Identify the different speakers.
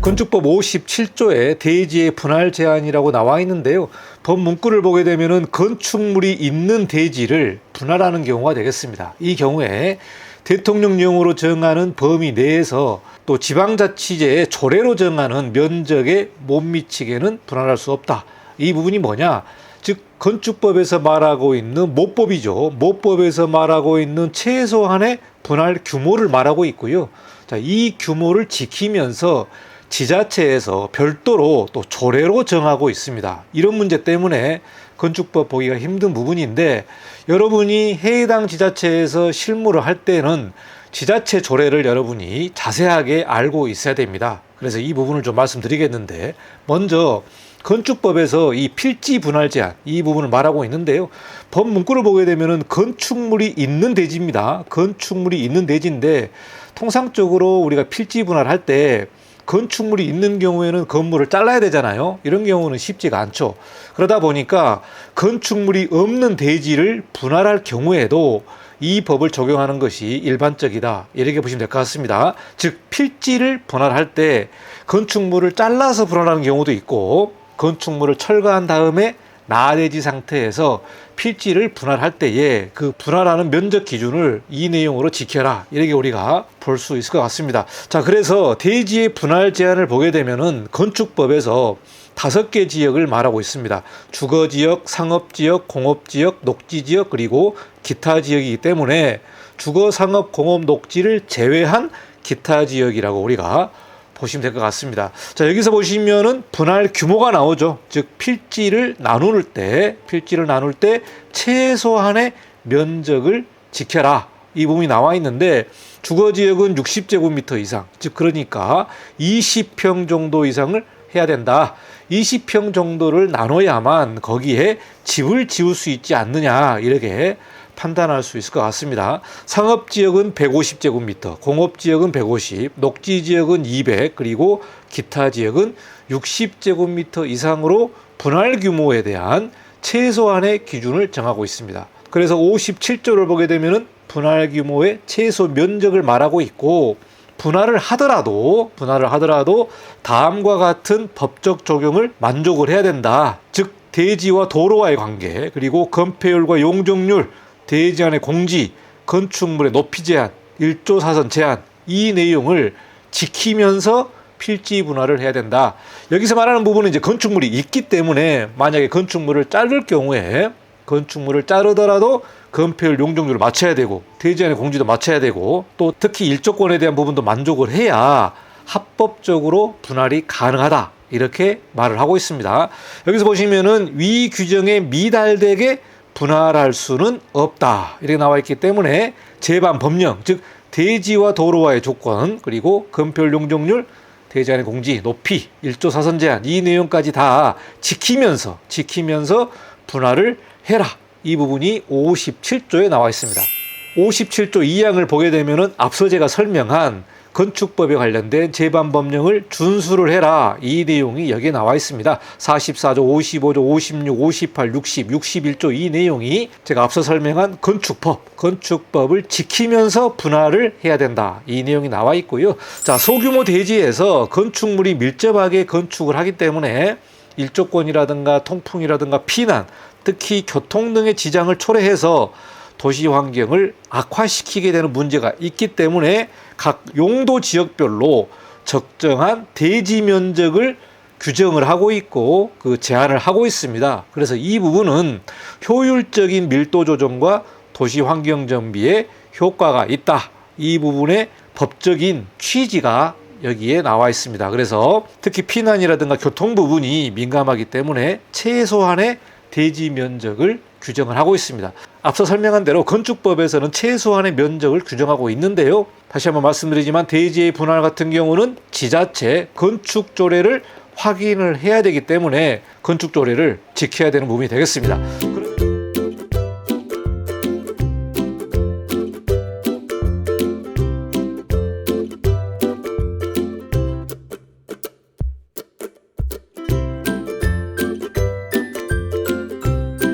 Speaker 1: 건축법 57조에 대지의 분할 제한이라고 나와 있는데요. 법 문구를 보게 되면은 건축물이 있는 대지를 분할하는 경우가 되겠습니다. 이 경우에 대통령령으로 정하는 범위 내에서 또 지방자치제의 조례로 정하는 면적에 못 미치게는 분할할 수 없다. 이 부분이 뭐냐? 즉 건축법에서 말하고 있는 모법이죠. 모법에서 말하고 있는 최소한의 분할 규모를 말하고 있고요. 자, 이 규모를 지키면서 지자체에서 별도로 또 조례로 정하고 있습니다. 이런 문제 때문에 건축법 보기가 힘든 부분인데 여러분이 해당 지자체에서 실무를 할 때는 지자체 조례를 여러분이 자세하게 알고 있어야 됩니다. 그래서 이 부분을 좀 말씀드리겠는데 먼저 건축법에서 이 필지 분할 제한 이 부분을 말하고 있는데요. 법 문구를 보게 되면은 건축물이 있는 대지입니다. 건축물이 있는 대지인데 통상적으로 우리가 필지 분할할 때 건축물이 있는 경우에는 건물을 잘라야 되잖아요. 이런 경우는 쉽지가 않죠. 그러다 보니까 건축물이 없는 대지를 분할할 경우에도 이 법을 적용하는 것이 일반적이다. 이렇게 보시면 될 것 같습니다. 즉, 필지를 분할할 때 건축물을 잘라서 분할하는 경우도 있고, 건축물을 철거한 다음에 나대지 상태에서 필지를 분할할 때에 그 분할하는 면적 기준을 이 내용으로 지켜라. 이렇게 우리가 볼 수 있을 것 같습니다. 자, 그래서 대지의 분할 제한을 보게 되면은 건축법에서 다섯 개 지역을 말하고 있습니다. 주거 지역, 상업 지역, 공업 지역, 녹지 지역, 그리고 기타 지역이기 때문에 주거, 상업, 공업, 녹지를 제외한 기타 지역이라고 우리가 보시면 될 것 같습니다. 자, 여기서 보시면은 분할 규모가 나오죠. 즉, 필지를 나눌 때, 필지를 나눌 때 최소한의 면적을 지켜라. 이 부분이 나와 있는데, 주거 지역은 60제곱미터 이상, 즉, 그러니까 20평 정도 이상을 해야 된다. 20평 정도를 나눠야만 거기에 집을 지을 수 있지 않느냐, 이렇게 판단할 수 있을 것 같습니다. 상업 지역은 150제곱미터, 공업 지역은 150, 녹지 지역은 200, 그리고 기타 지역은 60제곱미터 이상으로 분할 규모에 대한 최소한의 기준을 정하고 있습니다. 그래서 57조를 보게 되면은 분할 규모의 최소 면적을 말하고 있고 분할을 하더라도 분할을 하더라도 다음과 같은 법적 적용을 만족을 해야 된다. 즉 대지와 도로와의 관계 그리고 건폐율과 용적률 대지 안의 공지, 건축물의 높이 제한, 일조 사선 제한 이 내용을 지키면서 필지 분할을 해야 된다. 여기서 말하는 부분은 이제 건축물이 있기 때문에 만약에 건축물을 자를 경우에 건축물을 자르더라도 건폐율 용적률을 맞춰야 되고 대지 안의 공지도 맞춰야 되고 또 특히 일조권에 대한 부분도 만족을 해야 합법적으로 분할이 가능하다. 이렇게 말을 하고 있습니다. 여기서 보시면은 위 규정에 미달되게 분할할 수는 없다. 이렇게 나와 있기 때문에 제반 법령, 즉 대지와 도로와의 조건, 그리고 건폐율 용적률, 대지 안의 공지, 높이, 일조 사선 제한 이 내용까지 다 지키면서 지키면서 분할을 해라. 이 부분이 57조에 나와 있습니다. 57조 2항을 보게 되면은 앞서 제가 설명한 건축법에 관련된 제반 법령을 준수를 해라. 이 내용이 여기에 나와 있습니다. 44조, 55조, 56, 58, 60, 61조 이 내용이 제가 앞서 설명한 건축법, 건축법을 지키면서 분할을 해야 된다. 이 내용이 나와 있고요. 자, 소규모 대지에서 건축물이 밀접하게 건축을 하기 때문에 일조권이라든가 통풍이라든가 피난, 특히 교통 등의 지장을 초래해서 도시 환경을 악화시키게 되는 문제가 있기 때문에 각 용도 지역별로 적정한 대지 면적을 규정을 하고 있고 그 제한을 하고 있습니다. 그래서 이 부분은 효율적인 밀도 조정과 도시 환경 정비에 효과가 있다. 이 부분의 법적인 취지가 여기에 나와 있습니다. 그래서 특히 피난이라든가 교통 부분이 민감하기 때문에 최소한의 대지 면적을 규정을 하고 있습니다. 앞서 설명한 대로 건축법에서는 최소한의 면적을 규정하고 있는데요. 다시 한번 말씀드리지만 대지의 분할 같은 경우는 지자체 건축 조례를 확인을 해야 되기 때문에 건축 조례를 지켜야 되는 부분이 되겠습니다.